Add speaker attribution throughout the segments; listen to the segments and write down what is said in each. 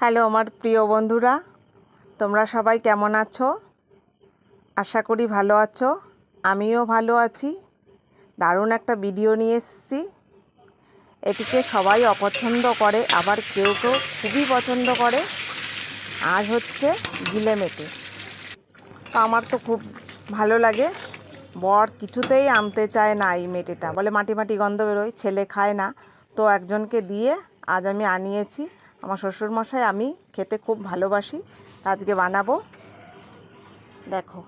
Speaker 1: Hello আমার প্রিয় বন্ধুরা, তোমরা সবাই কেমন আছো? আশা করি ভালো আছো, আমিও ভালো আছি। দারুণ একটা ভিডিও নিয়ে এসেছি। এটিকে সবাই অপছন্দ করে, আবার কেউ কেউ খুবই পছন্দ করে। আজ হচ্ছে গিলে মেটে। তো আমার তো খুব ভালো লাগে। বর কিছুতেই আনতে চায় না এই মেটেটা। বলে মাটি মাটি গন্ধ বেরোয়, ছেলে খায় না। তো একজনকে দিয়ে আজ আমি আনিয়েছি। আমার শ্বশুরমশাই আমি খেতে খুব ভালোবাসি আজকে বানাবো। দেখো।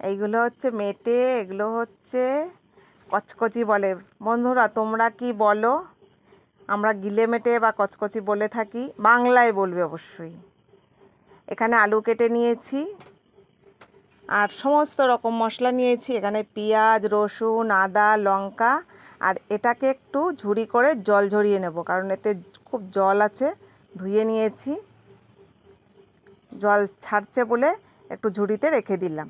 Speaker 1: এইগুলো হচ্ছে মেটে, এগুলো হচ্ছে কচকচি বলে। বন্ধুরা, তোমরা কি বলো? আমরা গিলে মেটে বা কচকচি বলে থাকি, বাংলায় বলবে অবশ্যই। এখানে আলু কেটে নিয়েছি। আর সমস্ত রকম মশলা নিয়েছি। এখানে পেঁয়াজ, রসুন, আদা, লঙ্কা আর এটাকে একটু ঝুড়ি করে জল ঝরিয়ে নেব কারণ এতে খুব জল আছে। ধুয়ে নিয়েছি। জল ছাড়ছে বলে একটু ঝুড়িতে রেখে দিলাম।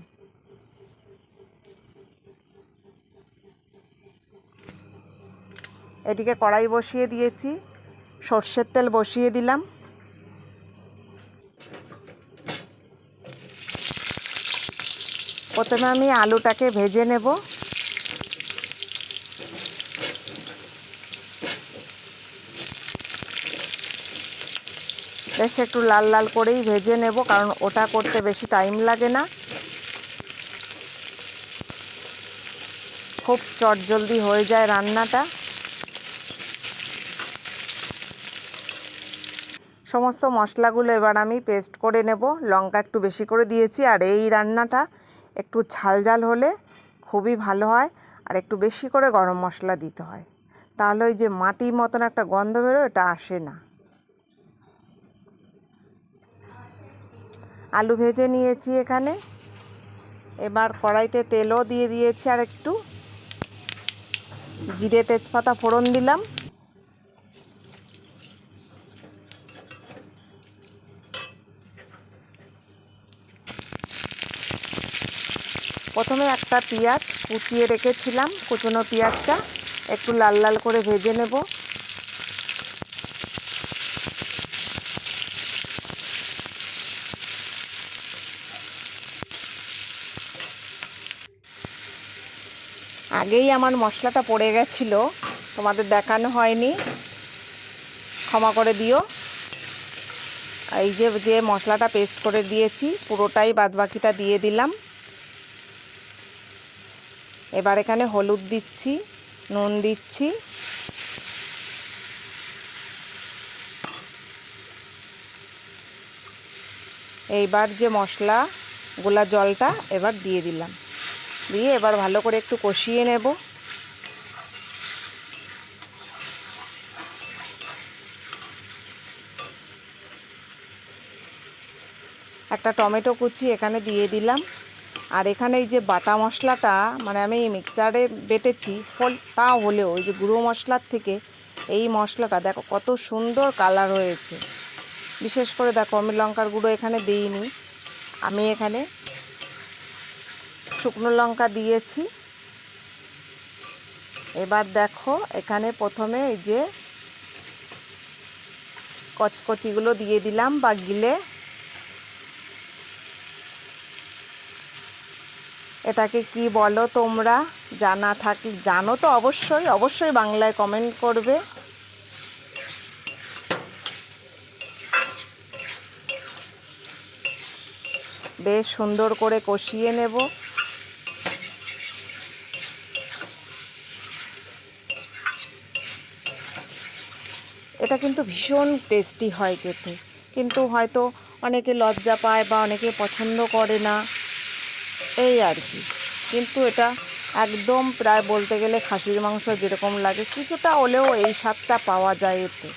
Speaker 1: এদিকে কড়াই বসিয়ে দিয়েছি। সর্ষের তেল বসিয়ে দিলাম। প্রথমে আমি আলুটাকে ভেজে নেব। বেশ একটু লাল লাল করেই ভেজে নেব, কারণ ওটা করতে বেশি টাইম লাগে না। খুব চটজলদি হয়ে যায় রান্নাটা। সমস্ত মশলাগুলো এবার আমি পেস্ট করে নেব। লঙ্কা একটু বেশি করে দিয়েছি, আর এই রান্নাটা একটু ঝাল ঝাল হলে খুবই ভালো হয় আর একটু বেশি করে গরম মশলা দিতে হয়। তাহলে ওই যে মাটির মতন একটা গন্ধ বেরোয় এটা আসে না। আলু ভেজে নিয়েছি এখানে। এবার কড়াইতে তেলও দিয়ে দিয়েছি আর একটু জিরে তেজপাতা ফোড়ন দিলাম। প্রথমে একটা পেঁয়াজ কুচিয়ে রেখেছিলাম, কুচনো পেঁয়াজটা একটু লাল লাল করে ভেজে নেব। আগেই আমার মশলাটা পড়ে গেছিল, তোমাদের দেখানো হয়নি। ক্ষমা করে দিও। এই যে যে মশলাটা পেস্ট করে দিয়েছি, পুরোটাই বাদবাকিটা দিয়ে দিলাম। এবার এখানে হলুদ দিচ্ছি, নুন দিচ্ছি। এইবার যে মশলা, গোলা জলটা এবার দিয়ে দিলাম। দিয়ে এবার ভালো করে একটু কষিয়ে নেব। একটা টমেটো কুচি এখানে দিয়ে দিলাম। আর এখানে এই যে বাটা মশলাটা মানে আমি মিক্সারে বেটেছি, ফল তা হলেও ওই যে গুঁড়ো মশলার থেকে এই মশলাটা, দেখো কত সুন্দর কালার হয়েছে। বিশেষ করে দেখো, আমি লঙ্কার গুঁড়ো এখানে দিইনি। আমি এখানে শুকনো লঙ্কা দিয়েছি। এবার দেখো, এখানে প্রথমে এই যে কচকচিগুলো দিয়ে দিলাম বা গিলে এটাকে কি বলো তোমরা? জানা থাকি, জানো তো অবশ্যই অবশ্যই বাংলায় কমেন্ট করবে। বেশ সুন্দর করে কষিয়ে নেব। এটা কিন্তু ভীষণ টেস্টি হয় খেতে। কিন্তু হয়তো অনেকে লজ্জা পায় বা অনেকে পছন্দ করে না। এই আর কি। কিন্তু এটা একদম প্রায় বলতে গেলে খাসির মাংস যেরকম লাগে, কিছুটা হলেও এই স্বাদটা পাওয়া যায় এতে।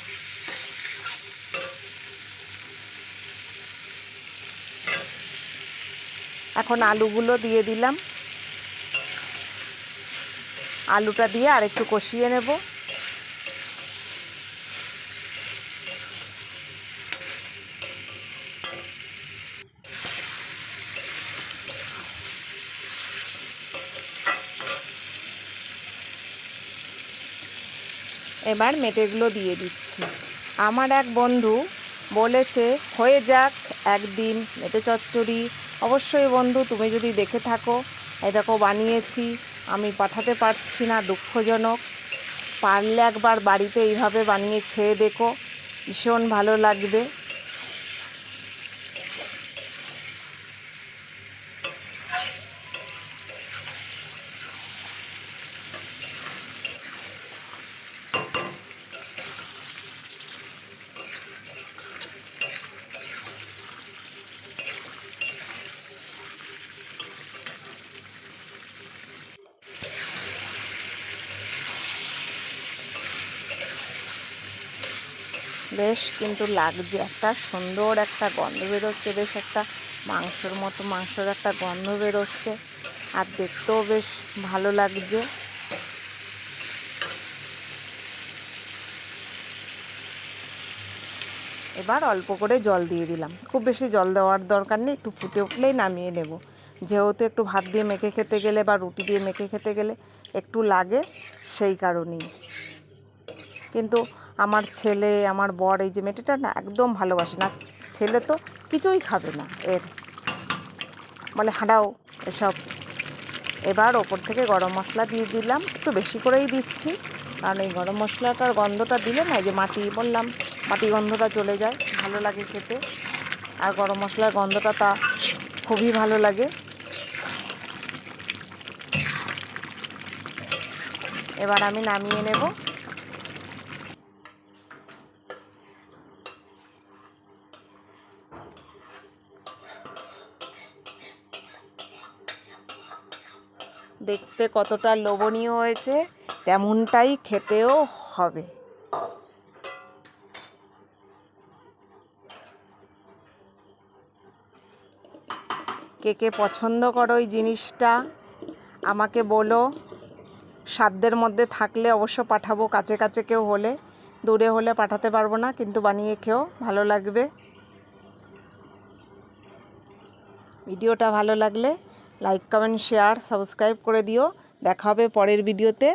Speaker 1: এখন আলুগুলো দিয়ে দিলাম। আলুটা দিয়ে আর একটু কষিয়ে নেব। এবার মেটেগুলো দিয়ে দিচ্ছি। আমার এক বন্ধু বলেছে, হয়ে যাক, একদিন মেটে চচ্চড়ি। অবশ্যই বন্ধু, তুমি যদি দেখে থাকো এটাকেও বানিয়েছি, আমি পাঠাতে পারছি না, দুঃখজনক। পারলে একবার বাড়িতে এইভাবে বানিয়ে খেয়ে দেখো, ভীষণ ভালো লাগবে। বেশ কিন্তু লাগছে, একটা সুন্দর একটা গন্ধ বেরোচ্ছে, বেশ একটা মাংসর মতো মাংসর একটা গন্ধ বেরোচ্ছে, আর দেখতেও বেশ ভালো লাগছে। এবার অল্প করে জল দিয়ে দিলাম। খুব বেশি জল দেওয়ার দরকার নেই, একটু ফুটে উঠলেই নামিয়ে নেব। যেহেতু একটু ভাত দিয়ে মেখে খেতে গেলে বা রুটি দিয়ে মেখে খেতে গেলে একটু লাগে সেই কারণেই। কিন্তু আমার ছেলে, আমার বর, এই যে মেটেটা না একদম ভালোবাসে না, ছেলে তো কিছুই খাবে না এর। বলে, হাঁড়াও, এসব। এবার ওপর থেকে গরম মশলা দিয়ে দিলাম, একটু বেশি করেই দিচ্ছি। কারণ এই গরম মশলাটার গন্ধটা দিলে না যে মাটি, বললাম মাটি গন্ধটা চলে যায়, ভালো লাগে খেতে। আর গরম মশলার গন্ধটা তা খুবই ভালো লাগে। এবার আমি নামিয়ে নেব। দেখতে কতটা লোভনীয় হয়েছে, তেমনটাই খেতেও হবে। কে কে পছন্দ করো ওই জিনিসটা, আমাকে বলো। সাধ্যের মধ্যে থাকলে অবশ্য পাঠাবো, কাছে কাছে কেউ হলে। দূরে হলে পাঠাতে পারব না, কিন্তু বানিয়ে খেও, ভালো লাগবে। ভিডিওটা ভালো লাগলে লাইক কমেন্ট শেয়ার সাবস্ক্রাইব করে দিও। দেখা হবে পরের ভিডিওতে